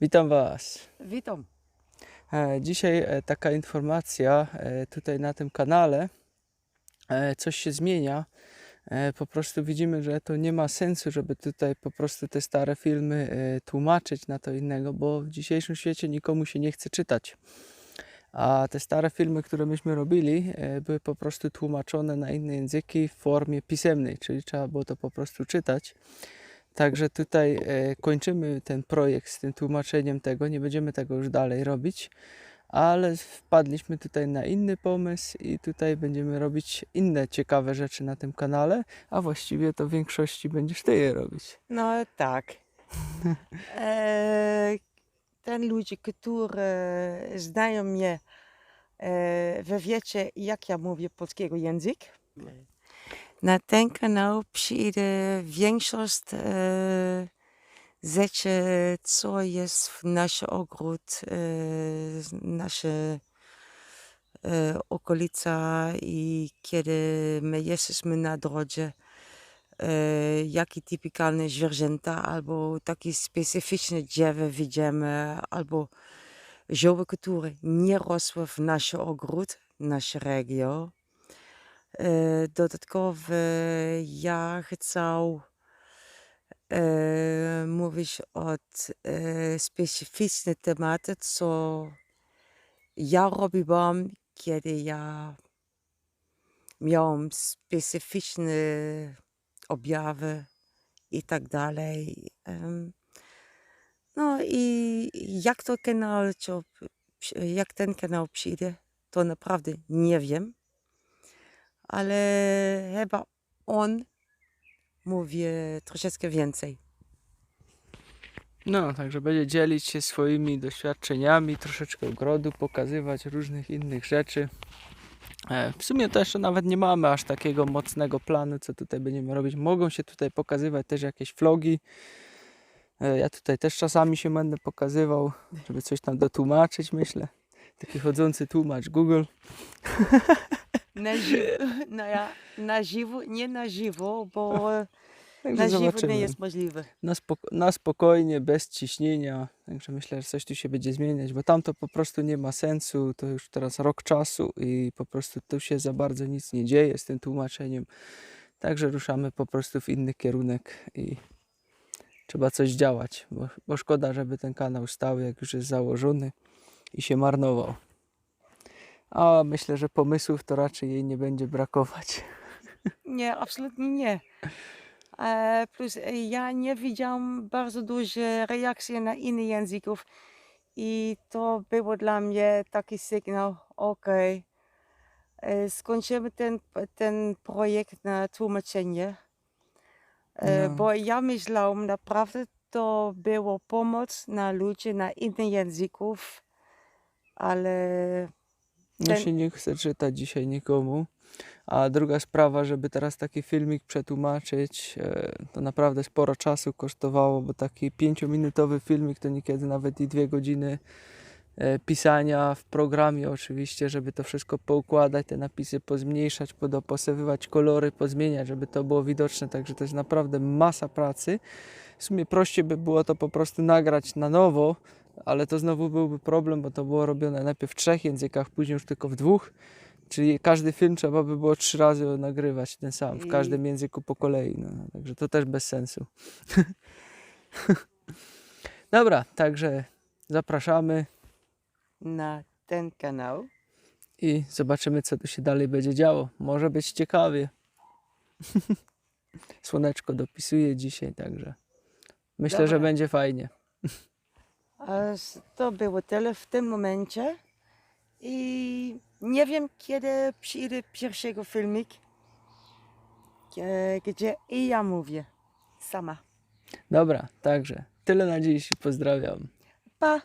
Witam Was. Witam. E, Dzisiaj e, taka informacja e, tutaj na tym kanale. Coś się zmienia. Po prostu widzimy, że to nie ma sensu, żeby tutaj po prostu te stare filmy tłumaczyć na to innego, bo w dzisiejszym świecie nikomu się nie chce czytać. A te stare filmy, które myśmy robili, były po prostu tłumaczone na inne języki w formie pisemnej, czyli trzeba było to po prostu czytać. Także tutaj e, kończymy ten projekt z tym tłumaczeniem tego, nie będziemy tego już dalej robić, ale wpadliśmy tutaj na inny pomysł i tutaj będziemy robić inne ciekawe rzeczy na tym kanale, a właściwie to w większości będziesz ty je robić. No tak. e, ten ludzie, którzy znają mnie, e, wy wiecie, jak ja mówię polskiego język. Na ten kanał przyjdzie większość e, rzeczy, co jest w naszym ogród, e, nasze e, okolica i kiedy my jesteśmy na drodze, e, jakie typikalne zwierzęta albo takie specyficzne drzewa widzimy, albo zioły, które nie rosły w naszym ogród, naszej region. E, Dodatkowo ja chcę e, mówić o e, specyficznych tematach, co ja robiłam, kiedy ja miałam specyficzne objawy i tak dalej. No i jak to kanał, co, jak ten kanał przyjdzie, to naprawdę nie wiem. Ale chyba on mówi troszeczkę więcej. No, także będzie dzielić się swoimi doświadczeniami, troszeczkę ogrodu, pokazywać różnych innych rzeczy. E, W sumie to jeszcze nawet nie mamy aż takiego mocnego planu, co tutaj będziemy robić. Mogą się tutaj pokazywać też jakieś vlogi. E, Ja tutaj też czasami się będę pokazywał, żeby coś tam dotłumaczyć, myślę. Taki chodzący tłumacz Google. Na żywo, no ja, na żywo, nie na żywo, bo Także na żywo zobaczymy. nie jest możliwe. na, spoko- na spokojnie, bez ciśnienia. Także myślę, że coś tu się będzie zmieniać, bo tam to po prostu nie ma sensu. To już teraz rok czasu i po prostu tu się za bardzo nic nie dzieje z tym tłumaczeniem. Także ruszamy po prostu w inny kierunek i trzeba coś działać, bo, bo szkoda, żeby ten kanał stał, jak już jest założony i się marnował. A myślę, że pomysłów to raczej jej nie będzie brakować. Nie, absolutnie nie. E, plus e, ja nie widziałam bardzo duże reakcje na inne języków i to było dla mnie taki sygnał, okej, e, skończymy ten, ten projekt na tłumaczenie, No. bo ja myślałam naprawdę to było pomoc na ludzi na innych języków, ale No Ten- się nie chce czytać dzisiaj nikomu. A druga sprawa, żeby teraz taki filmik przetłumaczyć, e, to naprawdę sporo czasu kosztowało, bo taki pięciominutowy filmik to niekiedy nawet i dwie godziny e, pisania w programie oczywiście, żeby to wszystko poukładać, te napisy pozmniejszać, podopasowywać kolory, pozmieniać, żeby to było widoczne, także to jest naprawdę masa pracy. W sumie prościej by było to po prostu nagrać na nowo, ale to znowu byłby problem, bo to było robione najpierw w trzech językach, później już tylko w dwóch. Czyli każdy film trzeba by było trzy razy nagrywać ten sam, w każdym języku po kolei. No, także to też bez sensu. Dobra, także zapraszamy na ten kanał. i zobaczymy, co tu się dalej będzie działo. Może być ciekawie. Słoneczko dopisuje dzisiaj, także myślę, że Dobra. będzie fajnie. To było tyle w tym momencie. I nie wiem, kiedy przyjdzie pierwszego filmik, gdzie i ja mówię sama. Dobra, także tyle na dziś. Pozdrawiam. Pa!